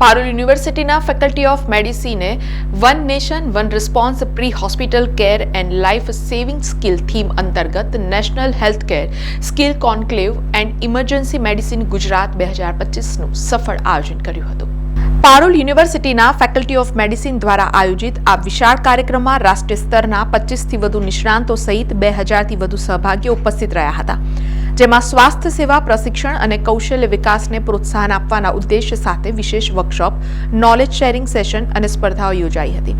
પારુલ યુનિવર્સિટીના faculty of મેડિસિને one nation, one response, pre hospital care and life saving skill theme અંતર્ગત national health care skill conclave and emergency medicine Gujarat બે હજાર પચીસનું સફળ આયોજન કર્યું હતું. પારુલ યુનિવર્સિટીના ફેકલ્ટી ઓફ મેડિસિન દ્વારા આયોજિત આ વિશાળ કાર્યક્રમમાં રાષ્ટ્રીય સ્તરના પચીસથી વધુ નિષ્ણાંતો સહિત બે હજારથી વધુ સહભાગીઓ ઉપસ્થિત રહ્યા હતા. જેમાં સ્વાસ્થ્ય સેવા, પ્રશિક્ષણ અને કૌશલ્ય વિકાસને પ્રોત્સાહન આપવાના ઉદ્દેશ્ય સાથે વિશેષ વર્કશોપ નોલેજ શેરિંગ સેશન અને સ્પર્ધાઓ યોજાઈ હતી.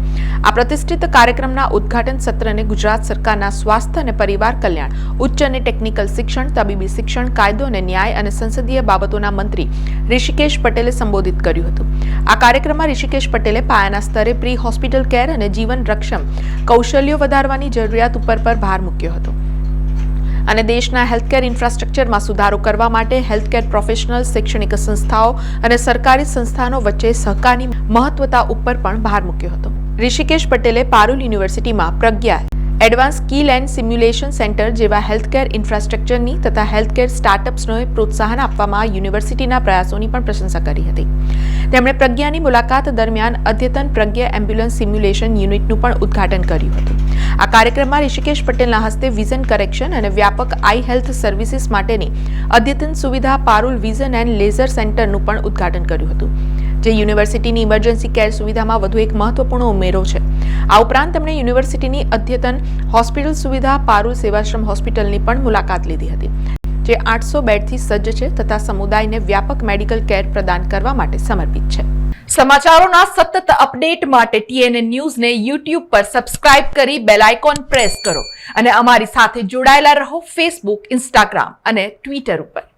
આ પ્રતિષ્ઠિત કાર્યક્રમના ઉદ્ઘાટન સત્રને ગુજરાત સરકારના સ્વાસ્થ્ય અને પરિવાર કલ્યાણ, ઉચ્ચ અને ટેકનિકલ શિક્ષણ, તબીબી શિક્ષણ, કાયદો અને ન્યાય અને સંસદીય બાબતોના મંત્રી ઋષિકેશ પટેલે સંબોધિત કર્યું હતું. આ કાર્યક્રમમાં ઋષિકેશ પટેલે પાયાના સ્તરે પ્રી હોસ્પિટલ કેર અને જીવન રક્ષમ કૌશલ્યો વધારવાની જરૂરિયાત ઉપર પર ભાર મૂક્યો હતો. અને દેશના હેલ્થકેર ઇન્ફ્રાસ્ટ્રક્ચરમાં સુધારો કરવા માટે હેલ્થકેર પ્રોફેશનલ, શૈક્ષણિક સંસ્થાઓ અને સરકારી સંસ્થાનો વચ્ચે સહકારની મહત્વતા ઉપર પણ ભાર મૂક્યો હતો. ઋષિકેશ પટેલે પારુલ યુનિવર્સિટીમાં Pragya advance skill and simulation centre જેવા હેલ્થકેર ઇન્ફ્રાસ્ટ્રક્ચરની તથા હેલ્થકેર સ્ટાર્ટઅપ્સને પ્રોત્સાહન આપવામાં યુનિવર્સિટીના પ્રયાસોની પણ પ્રશંસા કરી હતી. તેમણે પ્રજ્ઞાની મુલાકાત દરમિયાન અદ્યતન પ્રજ્ઞા એમ્બ્યુલન્સ સિમ્યુલેશન યુનિટનું પણ ઉદ્ઘાટન કર્યું હતું. આ કાર્યક્રમમાં ઋષિકેશ પટેલના હસ્તે વિઝન કરેક્શન અને વ્યાપક આઈ હેલ્થ સર્વિસીસ માટેની અદ્યતન સુવિધા પારુલ વિઝન એન્ડ લેઝર સેન્ટરનું પણ ઉદ્ઘાટન કર્યું હતું. જે યુનિવર્સિટીની ઇમરજન્સી કેર સુવિધામાં વધુ એક મહત્વપૂર્ણ ઉમેરો છે. આ ઉપરાંત તેમણે યુનિવર્સિટીની અદ્યતન હોસ્પિટલ સુવિધા પારુલ સેવાશ્રમ હોસ્પિટલની પણ મુલાકાત લીધી હતી, જે આઠસો બેડથી સજ્જ છે તથા સમુદાયને વ્યાપક મેડિકલ કેર પ્રદાન કરવા માટે સમર્પિત છે. સમાચારોના સતત અપડેટ માટે ટીએનએ ન્યૂઝને યુટ્યુબ પર સબસ્ક્રાઇબ કરી બેલ આઇકોન પ્રેસ કરો અને અમારી સાથે જોડાયેલા રહો ફેસબુક, ઇન્સ્ટાગ્રામ અને ટ્વિટર ઉપર.